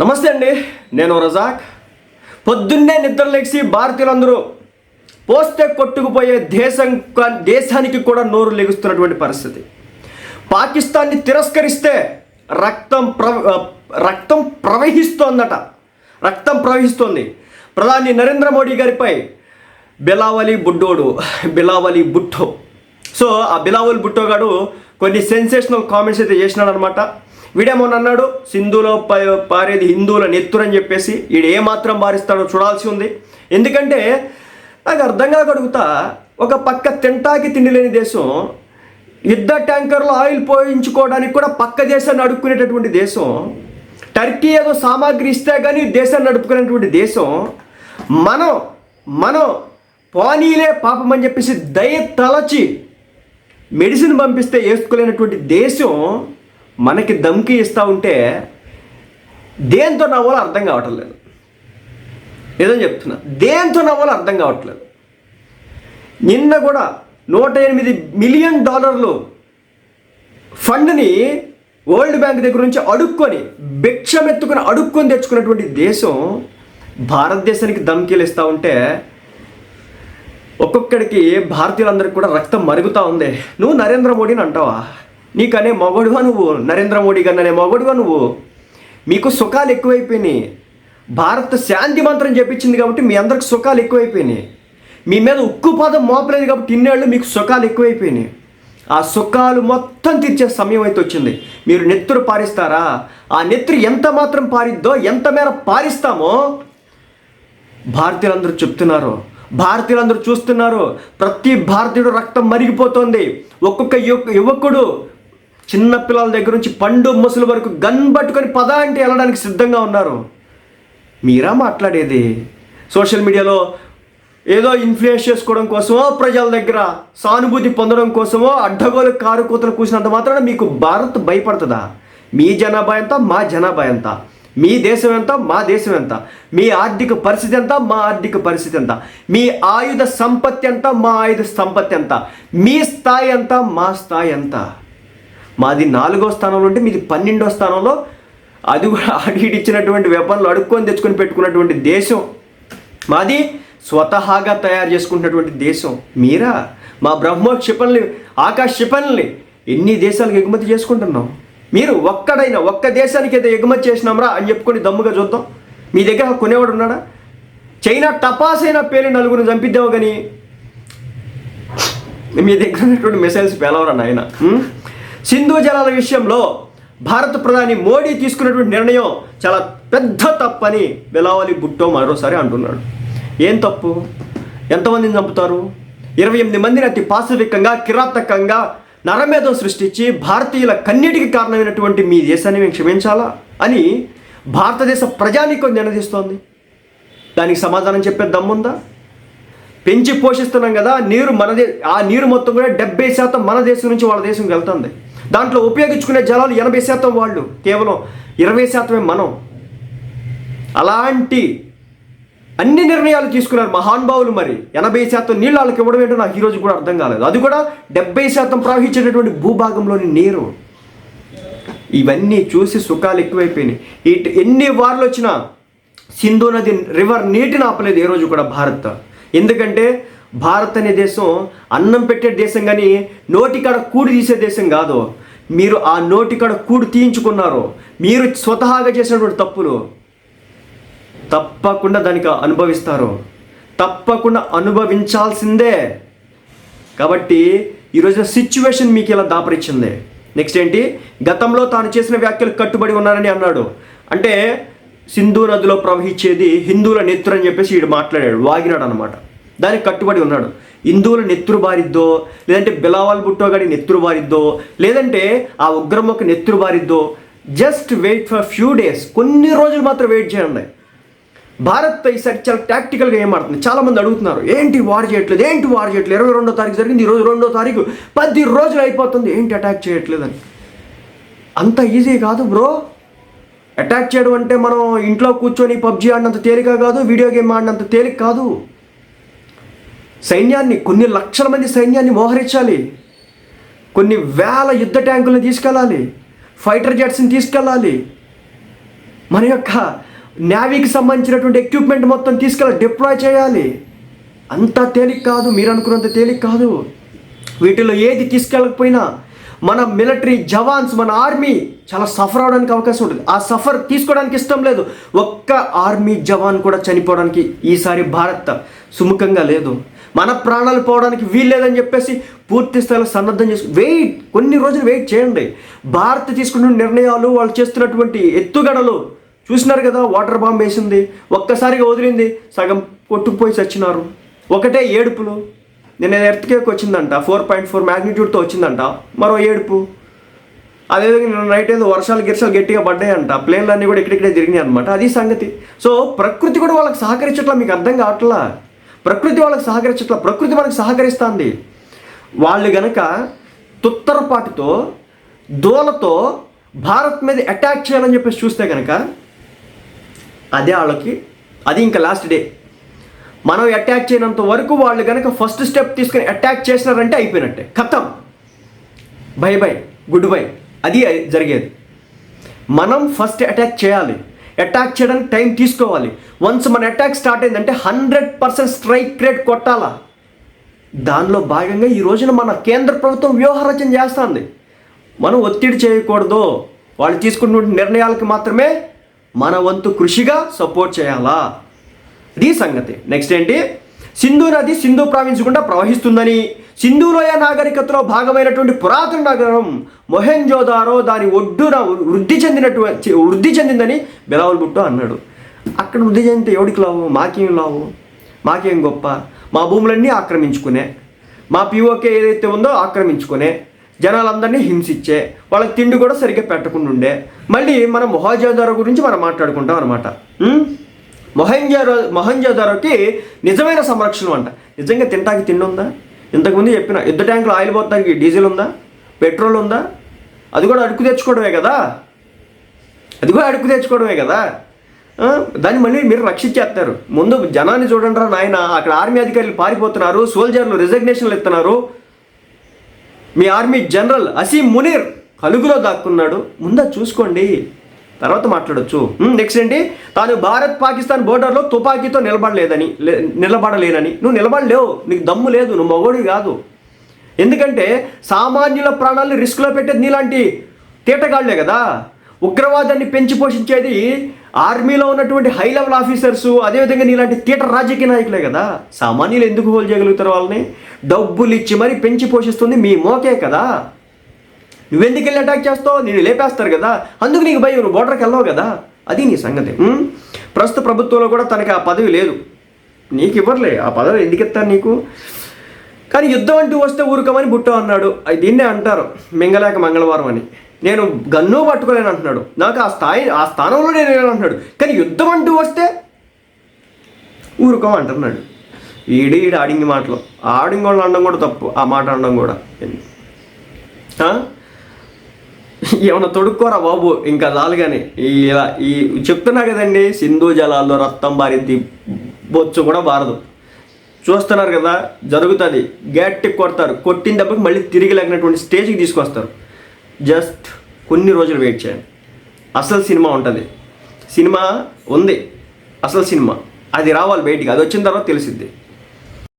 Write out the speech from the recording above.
నమస్తే అండి నేను రజాక్. పొద్దున్నే నిద్ర లేచి భారతీయులందరూ పోస్తే కొట్టుకుపోయే దేశం కా- దేశానికి కూడా నోరు లెగుస్తున్నటువంటి పరిస్థితి. పాకిస్తాన్ని తిరస్కరిస్తే రక్తం ప్ర రక్తం ప్రవహిస్తోందట. రక్తం ప్రవహిస్తోంది. ప్రధాని నరేంద్ర మోడీ గారిపై బిలావలి బుడ్డోడు బిలావలి బుట్టో. సో ఆ బిలావలి బుట్టో గారు కొన్ని సెన్సేషనల్ కామెంట్స్ అయితే చేసినాడనమాట వీడేమోనన్నాడు? అన్నాడు సింధులో పారేది హిందువుల నెత్తురని చెప్పేసి వీడు ఏమాత్రం భారిస్తాడో చూడాల్సి ఉంది. ఎందుకంటే నాకు అర్థం కాగడుగుతా ఒక పక్క తింటాకి తిండి లేని దేశం యుద్ధ ట్యాంకర్లో ఆయిల్ పోయించుకోవడానికి కూడా పక్క దేశాన్ని అడుక్కునేటటువంటి దేశం టర్కీ ఏదో సామాగ్రి ఇస్తే కానీ దేశాన్ని నడుపుకునేటువంటి దేశం మనం మనం పోనీలే పాపం అని చెప్పేసి దయ తలచి మెడిసిన్ పంపిస్తే వేసుకోలేనటువంటి దేశం మనకి దమ్కి ఇస్తూ ఉంటే దేంతో నవ్వాలో అర్థం కావటం లేదు. ఏదో చెప్తున్నా దేంతో నవ్వాలో అర్థం కావట్లేదు నిన్న కూడా నూట ఎనిమిది మిలియన్ డాలర్లు ఫండ్ని వరల్డ్ బ్యాంక్ దగ్గర నుంచి అడుక్కొని భిక్షమెత్తుకుని అడుక్కొని తెచ్చుకున్నటువంటి దేశం భారతదేశానికి దమ్కీలు ఇస్తూ ఉంటే ఒక్కొక్కడికి భారతీయులందరికీ కూడా రక్తం మరుగుతూ ఉంది. నువ్వు నరేంద్ర మోడీని అంటావా? నీకనే మొగడువా నువ్వు నరేంద్ర మోడీ కన్నా మొగడువా నువ్వు? మీకు సుఖాలు ఎక్కువైపోయినాయి. భారత్ శాంతి మంత్రం చెప్పించింది కాబట్టి మీ అందరికి సుఖాలు ఎక్కువైపోయినాయి. మీ మీద ఉక్కు పాదం మోపలేదు కాబట్టి ఇన్నేళ్ళు మీకు సుఖాలు ఎక్కువైపోయినాయి. ఆ సుఖాలు మొత్తం తీర్చే సమయం అయితే వచ్చింది. మీరు నెత్తురు పారిస్తారా? ఆ నెత్తురు ఎంత మాత్రం పారిద్దో ఎంత మేర పారిస్తామో? భారతీయులందరూ చెప్తున్నారు. భారతీయులందరూ చూస్తున్నారు. ప్రతి భారతీయుడు రక్తం మరిగిపోతుంది. ఒక్కొక్క యువ- యువకుడు చిన్న పిల్లల దగ్గర నుంచి పండు ముసలి వరకు గన్ పట్టుకొని పద అంటే వెళ్ళడానికి సిద్ధంగా ఉన్నారు. మీరా మాట్లాడేది? సోషల్ మీడియాలో ఏదో ఇన్ఫ్లుయెన్స్ చేసుకోవడం కోసమో ప్రజల దగ్గర సానుభూతి పొందడం కోసమో అడ్డగోలు కారు కూతలు కూసినంత మాత్రాన మీకు భారత్ భయపడుతుందా? మీ జనాభా ఎంత మా జనాభా ఎంత? మీ దేశం ఎంత మా దేశం ఎంత? మీ ఆర్థిక పరిస్థితి ఎంత మా ఆర్థిక పరిస్థితి ఎంత? మీ ఆయుధ సంపత్తి ఎంత మా ఆయుధ సంపత్తి ఎంత? మీ స్థాయి ఎంత మా స్థాయి ఎంత? మాది నాలుగో స్థానంలో ఉంటే మీది పన్నెండో స్థానంలో అది కూడా అడిగిడి ఇచ్చినటువంటి వెపన్లు అడుక్కొని తెచ్చుకొని పెట్టుకున్నటువంటి దేశం. మాది స్వతహాగా తయారు చేసుకుంటున్నటువంటి దేశం. మీరా? మా బ్రహ్మ క్షిపణుల్ని ఆకాశ క్షిపణుల్ని ఎన్ని దేశాలకు ఎగుమతి చేసుకుంటున్నాం? మీరు ఒక్కడైనా ఒక్క దేశానికి అయితే ఎగుమతి చేసినాంరా అని చెప్పుకొని దమ్ముగా చూద్దాం. మీ దగ్గర కొనేవాడు ఉన్నాడా? చైనా టపాస్ అయినా పేరు నలుగురిని చంపిద్దాము కానీ మీ దగ్గర ఉన్నటువంటి మిసైల్స్ పేలవరా నాయన? సింధు జలాల విషయంలో భారత ప్రధాని మోడీ తీసుకున్నటువంటి నిర్ణయం చాలా పెద్ద తప్పని బెలావలి బుట్టో మరోసారి అంటున్నాడు. ఏం తప్పు? ఎంతమందిని చంపుతారు? ఇరవై ఎనిమిది మందిని అతి పాశవికంగా కిరాతకంగా నరమేధం సృష్టించి భారతీయుల కన్నీటికి కారణమైనటువంటి మీ దేశాన్ని మేము క్షమించాలా? అని భారతదేశ ప్రజానీకం నినదిస్తోంది. దానికి సమాధానం చెప్పే దమ్ముందా? పెంచి పోషిస్తున్నాం కదా నీరు మనదే ఆ నీరు మొత్తం కూడా డెబ్బై శాతం మన దేశం నుంచి వాళ్ళ దేశంకి వెళ్తుంది. దాంట్లో ఉపయోగించుకునే జనాలు ఎనభై శాతం వాళ్ళు కేవలం ఇరవై శాతమే మనం. అలాంటి అన్ని నిర్ణయాలు తీసుకున్నారు మహానుభావులు మరి. ఎనభై శాతం నీళ్ళు వాళ్ళకి ఇవ్వడం ఏంటో నాకు ఈరోజు కూడా అర్థం కాలేదు. అది కూడా డెబ్బై శాతం ప్రవహించేటటువంటి భూభాగంలోని నీరు. ఇవన్నీ చూసి సుఖాలు ఎక్కువైపోయినాయి. ఇటు ఎన్ని వార్లు వచ్చినా సింధు నది రివర్ నీటిని ఆపలేదు ఏ రోజు కూడా భారత్. ఎందుకంటే భారత్ అనే దేశం అన్నం పెట్టే దేశం కానీ నోటికాడ కూడి తీసే దేశం కాదు. మీరు ఆ నోటికాడ కూడు తీయించుకున్నారు. మీరు స్వతహాగా చేసినటువంటి తప్పులు తప్పకుండా దానికి అనుభవిస్తారు. తప్పకుండా అనుభవించాల్సిందే. కాబట్టి ఈరోజు సిచ్యువేషన్ మీకు ఇలా దాపరిచ్చింది నెక్స్ట్ ఏంటి? గతంలో తాను చేసిన వ్యాఖ్యలు కట్టుబడి ఉన్నారని అన్నాడు. అంటే సింధు నదిలో ప్రవహించేది హిందువుల నెత్తురు అని చెప్పేసి వీడు మాట్లాడాడు వాగినాడు అనమాట దానికి కట్టుబడి ఉన్నాడు. హిందువుల నెత్తురు బారిద్దో లేదంటే బిలావాల్ బుట్టోగాడి నెత్తురు బారిద్దో లేదంటే ఆ ఉగ్రమ్మకు నెత్తురు బారిద్దో just wait for few days కొన్ని రోజులు మాత్రం వెయిట్ చేయండి. భారత్ ఈసారి చాలా టాక్టికల్గా ఏం ఆడుతుంది చాలామంది అడుగుతున్నారు ఏంటి వార్ చేయట్లేదు? ఏంటి వార్ చేయట్లేదు? ఇరవై రెండో తారీఖు జరిగింది ఈరోజు రెండో తారీఖు. పది రోజులు అయిపోతుంది ఏంటి అటాక్ చేయట్లేదని? అంత ఈజీ కాదు బ్రో అటాక్ చేయడం అంటే మనం ఇంట్లో కూర్చొని పబ్జీ ఆడినంత తేలిక కాదు వీడియో గేమ్ ఆడినంత తేలిక కాదు. సైన్యాన్ని కొన్ని లక్షల మంది సైన్యాన్ని మోహరించాలి. కొన్ని వేల యుద్ధ ట్యాంకులను తీసుకెళ్ళాలి. ఫైటర్ జెట్స్ని తీసుకెళ్ళాలి. మన యొక్క నేవీకి సంబంధించినటువంటి ఎక్విప్మెంట్ మొత్తం తీసుకెళ్ళి డిప్లాయ్ చేయాలి. అంత తేలిక కాదు మీరు అనుకున్నంత తేలిక కాదు. వీటిలో ఏది తీసుకెళ్ళకపోయినా మన మిలిటరీ జవాన్స్ మన ఆర్మీ చాలా సఫర్ అవడానికి అవకాశం ఉంటుంది. ఆ సఫర్ తీసుకోవడానికి ఇష్టం లేదు. ఒక్క ఆర్మీ జవాన్ కూడా చనిపోవడానికి ఈసారి భారత్ సుముఖంగా లేదు. మన ప్రాణాలు పోవడానికి వీల్లేదని చెప్పేసి పూర్తి స్థాయిలో సన్నద్ధం చేసి వెయిట్ కొన్ని రోజులు వెయిట్ చేయండి. భారత్ తీసుకున్న నిర్ణయాలు వాళ్ళు చేస్తున్నటువంటి ఎత్తుగడలు చూసినారు కదా వాటర్ బాంబ్ వేసింది ఒక్కసారిగా వదిలింది సగం కొట్టుకుపోయి చచ్చినారు. ఒకటే ఏడుపులు. నిన్న ఎర్త్కేక్ వచ్చిందంట ఫోర్ పాయింట్ ఫోర్ మ్యాగ్నిట్యూడ్తో వచ్చిందంట మరో ఏడుపు. అదేవిధంగా నిన్న నైట్ ఏదో వర్షాలు గిర్షాలు గట్టిగా పడ్డాయంట ప్లేన్లు అన్నీ కూడా ఇక్కడిక్కడే తిరిగినాయి అనమాట అది సంగతి. సో ప్రకృతి కూడా వాళ్ళకి సహకరించట్లా మీకు అర్థం కావట్లా? ప్రకృతి వాళ్ళకి సహకరించట్ల ప్రకృతి మనకు సహకరిస్తుంది. వాళ్ళు గనక తుత్తరపాటుతో దూలతో భారత్ మీద అటాక్ చేయాలని చెప్పేసి చూస్తే కనుక అదే వాళ్ళకి అది ఇంకా లాస్ట్ డే మనం అటాక్ చేయనంత వరకు వాళ్ళు కనుక ఫస్ట్ స్టెప్ తీసుకుని అటాక్ చేసినారంటే అయిపోయినట్టే. ఖతం బై బై. Good bye. అది జరిగేది. మనం ఫస్ట్ అటాక్ చేయాలి. అటాక్ చేయడానికి టైం తీసుకోవాలి. వన్స్ మన అటాక్ స్టార్ట్ అయిందంటే హండ్రెడ్ పర్సెంట్ స్ట్రైక్ రేట్ కొట్టాలా? దానిలో భాగంగా ఈ రోజున మన కేంద్ర ప్రభుత్వం వ్యూహరచన చేస్తుంది. మనం ఒత్తిడి చేయకూడదు. వాళ్ళు తీసుకున్నటువంటి నిర్ణయాలకు మాత్రమే మన వంతు కృషిగా సపోర్ట్ చేయాలా? ఇది సంగతి. నెక్స్ట్ ఏంటి? సింధు నది సింధు ప్రావిన్స్ గుండా ప్రవహిస్తుందని. సింధులోయ నాగరికతలో భాగమైనటువంటి పురాతన నగరం మొహెంజోదారో దాని ఒడ్డున వృద్ధి చెందినటువంటి వృద్ధి చెందిందని బిలావల్ భుట్టో అన్నాడు. అక్కడ వృద్ధి చెందితే ఎవడికి లావు మాకేం లావు మాకేం గొప్ప? మా భూములన్నీ ఆక్రమించుకునే. మా పిఓకే ఏదైతే ఉందో ఆక్రమించుకునే. జనాలందరినీ హింసించే. వాళ్ళకి తిండి కూడా సరిగ్గా పెట్టకుండా ఉండే. మళ్ళీ మనం మొహాజోదారో గురించి మనం మాట్లాడుకుంటాం అనమాట మొహంజారో మొహంజోదారోకి నిజమైన సంరక్షణ అంట. నిజంగా తింటానికి తిండి ఉందా? ఇంతకుముందు చెప్పిన యుద్ధ ట్యాంకులో ఆయిల్ పోతానికి డీజిల్ ఉందా? పెట్రోల్ ఉందా? అది కూడా అడుగు తెచ్చుకోవడమే కదా? అది కూడా అడుగు తెచ్చుకోవడమే కదా? దాన్ని మళ్ళీ మీరు రక్షించేస్తారు ముందు జనాన్ని చూడండి రా నాయన. అక్కడ ఆర్మీ అధికారులు పారిపోతున్నారు. సోల్జర్లు రిజగ్నేషన్లు ఇస్తున్నారు మీ ఆర్మీ జనరల్ అసీం మునీర్ కలుగులో దాక్కున్నాడు. ముందా చూసుకోండి. తర్వాత మాట్లాడొచ్చు. నెక్స్ట్ ఏంటి? తాను భారత్ పాకిస్తాన్ బోర్డర్లో తుపాకీతో నిలబడలేదని లే- నిలబడలేనని. నువ్వు నిలబడలేవు నీకు దమ్ము లేదు నువ్వు మగోడివి కాదు. ఎందుకంటే సామాన్యుల ప్రాణాలను రిస్క్లో పెట్టేది నీలాంటి తీటగాళ్ళే కదా. ఉగ్రవాదాన్ని పెంచి పోషించేది ఆర్మీలో ఉన్నటువంటి హై లెవెల్ ఆఫీసర్స్ అదేవిధంగా నీలాంటి తీట రాజకీయ నాయకులే కదా. సామాన్యులు ఎందుకు హోల్ చేయగలుగుతారు వాళ్ళని? డబ్బులు ఇచ్చి మరీ పెంచి పోషిస్తుంది మీ మోకే కదా. నువ్వెందుకు వెళ్ళి అటాక్ చేస్తావు? నేను లేపేస్తారు కదా. అందుకు నీకు భయం నువ్వు బోర్డర్కి వెళ్ళావు కదా. అది నీ సంగతి. ప్రస్తుత ప్రభుత్వంలో కూడా తనకి ఆ పదవి లేదు. నీకు ఇవ్వర్లే. ఆ పదవి ఎందుకు ఇస్తారు నీకు? కానీ యుద్ధం అంటూ వస్తే ఊరుకోమని బుట్టో అన్నాడు. దీన్నే అంటారు. మింగలేక మంగళవారం అని. నేను గన్ను పట్టుకోలేను అంటున్నాడు. నాకు ఆ స్థాయి ఆ స్థానంలో నేను అంటున్నాడు. కానీ యుద్ధం అంటూ వస్తే ఊరుకోమ అంటున్నాడు. ఈడు ఈడు ఆడింగి మాటలు. ఆడింగి వాళ్ళు అనడం కూడా తప్పు. ఆ మాట అనడం కూడా. ఏమన్నా తొడుక్కోరా బాబు? ఇంకా చాలు కానీ ఇలా ఈ చెప్తున్నా కదండి సింధు జలాల్లో రక్తం బారింది బొచ్చు కూడా బారదు. చూస్తున్నారు కదా జరుగుతుంది. గట్టి కొడతారు. కొట్టిన దెబ్బకి మళ్ళీ తిరిగి లేగినటువంటి స్టేజ్కి తీసుకొస్తారు. జస్ట్ కొన్ని రోజులు వెయిట్ చేయండి. అసలు సినిమా ఉంటుంది. సినిమా ఉంది. అసలు సినిమా. అది రావాలి బయటికి. అది వచ్చిన తర్వాత తెలిసిద్ది.